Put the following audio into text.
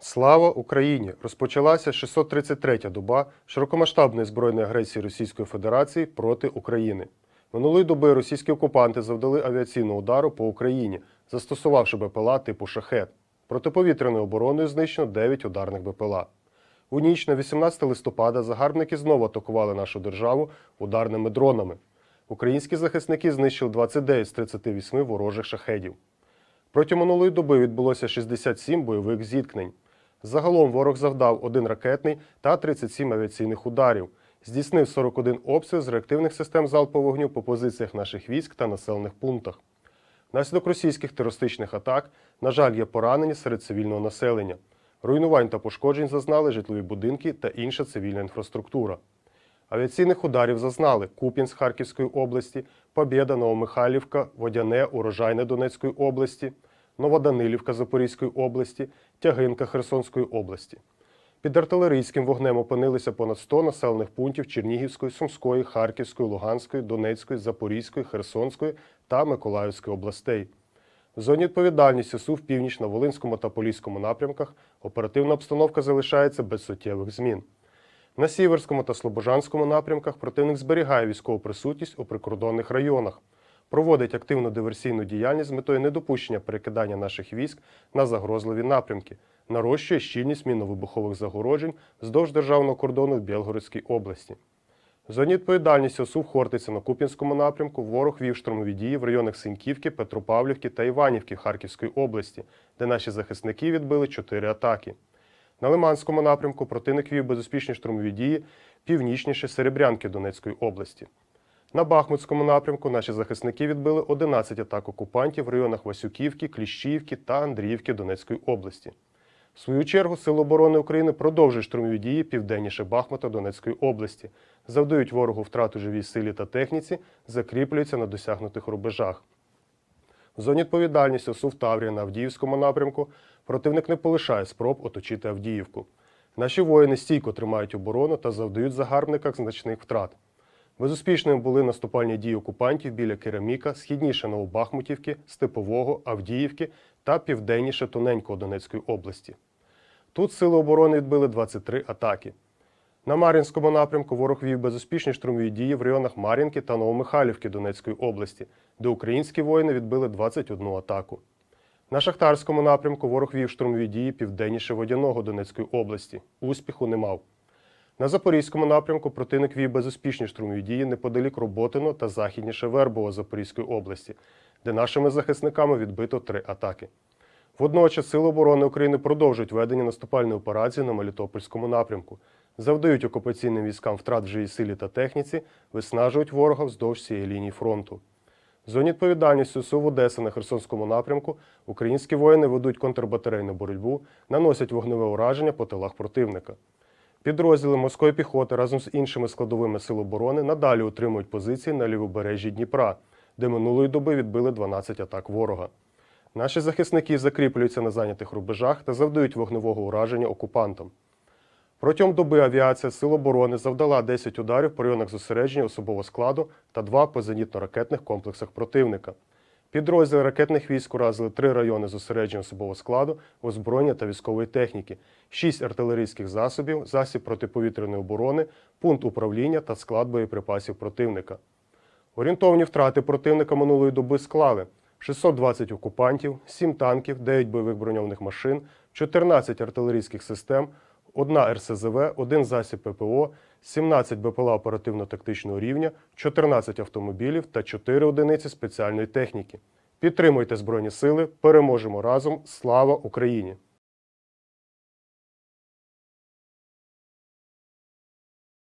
Слава Україні! Розпочалася 633-я доба широкомасштабної збройної агресії Російської Федерації проти України. Минулої доби російські окупанти завдали авіаційного удару по Україні, застосувавши БПЛА типу шахет. Протиповітряною обороною знищено 9 ударних БПЛА. У ніч на 18 листопада загарбники знову атакували нашу державу ударними дронами. Українські захисники знищили 29 з 38 ворожих шахедів. Протягом минулої доби відбулося 67 бойових зіткнень. Загалом ворог завдав один ракетний та 37 авіаційних ударів, здійснив 41 обстріл з реактивних систем залпового вогню по позиціях наших військ та населених пунктах. Внаслідок російських терористичних атак, на жаль, є поранені серед цивільного населення. Руйнувань та пошкоджень зазнали житлові будинки та інша цивільна інфраструктура. Авіаційних ударів зазнали Куп'янськ Харківської області, Побєда, Новомихайлівка, Водяне, Урожайне Донецької області, Новоданилівка Запорізької області, Тягинка Херсонської області. Під артилерійським вогнем опинилися понад 100 населених пунктів Чернігівської, Сумської, Харківської, Луганської, Донецької, Запорізької, Херсонської та Миколаївської областей. В зоні відповідальності СУ в північно-волинському та поліському напрямках оперативна обстановка залишається без суттєвих змін. На Сіверському та Слобожанському напрямках противник зберігає військову присутність у прикордонних районах, проводить активну диверсійну діяльність з метою недопущення перекидання наших військ на загрозливі напрямки, нарощує щільність мінно-вибухових загороджень вздовж державного кордону в Білгородській області. В зоні відповідальності ОСУ Хортиця на Куп'янському напрямку ворог вів штурмові дії в районах Синьківки, Петропавлівки та Іванівки Харківської області, де наші захисники відбили чотири атаки. На Лиманському напрямку противник вів безуспішні штурмові дії північніше Серебрянки Донецької області. На Бахмутському напрямку наші захисники відбили 11 атак окупантів в районах Васюківки, Кліщіївки та Андріївки Донецької області. В свою чергу Сили оборони України продовжують штурмові дії південніше Бахмута Донецької області, завдають ворогу втрату живій силі та техніці, закріплюються на досягнутих рубежах. В зоні відповідальності СУ в Таврії на Авдіївському напрямку противник не полишає спроб оточити Авдіївку. Наші воїни стійко тримають оборону та завдають загарбниках значних втрат. Безуспішними були наступальні дії окупантів біля Кераміка, східніше Новобахмутівки, Степового, Авдіївки та південніше Тоненького Донецької області. Тут сили оборони відбили 23 атаки. На Мар'їнському напрямку ворог вів безуспішні штурмові дії в районах Мар'їнки та Новомихайлівки Донецької області, де українські воїни відбили 21 атаку. На Шахтарському напрямку ворог вів штурмові дії південніше Водяного Донецької області. Успіху не мав. На Запорізькому напрямку противник вів безуспішні штурмові дії неподалік Роботино та західніше Вербово Запорізької області, де нашими захисниками відбито три атаки. Водночас Сили оборони України продовжують ведення наступальної операції на Мелітопольському напрямку, завдають окупаційним військам втрат в живій силі та техніці, виснажують ворога вздовж цієї лінії фронту. В зоні відповідальності СУ в Одеси на Херсонському напрямку українські воїни ведуть контрбатарейну боротьбу, наносять вогневе ураження по тилах противника. Підрозділи морської піхоти разом з іншими складовими сил оборони надалі утримують позиції на лівобережжі Дніпра, де минулої доби відбили 12 атак ворога. Наші захисники закріплюються на зайнятих рубежах та завдають вогневого ураження окупантам. Протягом доби авіація Сил оборони завдала 10 ударів по районах зосередження особового складу та два по зенітно-ракетних комплексах противника. Підрозділи ракетних військ уразили три райони зосередження особового складу, озброєння та військової техніки, шість артилерійських засобів, засіб протиповітряної оборони, пункт управління та склад боєприпасів противника. Орієнтовні втрати противника минулої доби склали 620 окупантів, 7 танків, 9 бойових броньованих машин, 14 артилерійських систем, 1 РСЗВ, 1 засіб ППО, 17 БПЛА оперативно-тактичного рівня, 14 автомобілів та 4 одиниці спеціальної техніки. Підтримуйте Збройні Сили, переможемо разом! Слава Україні!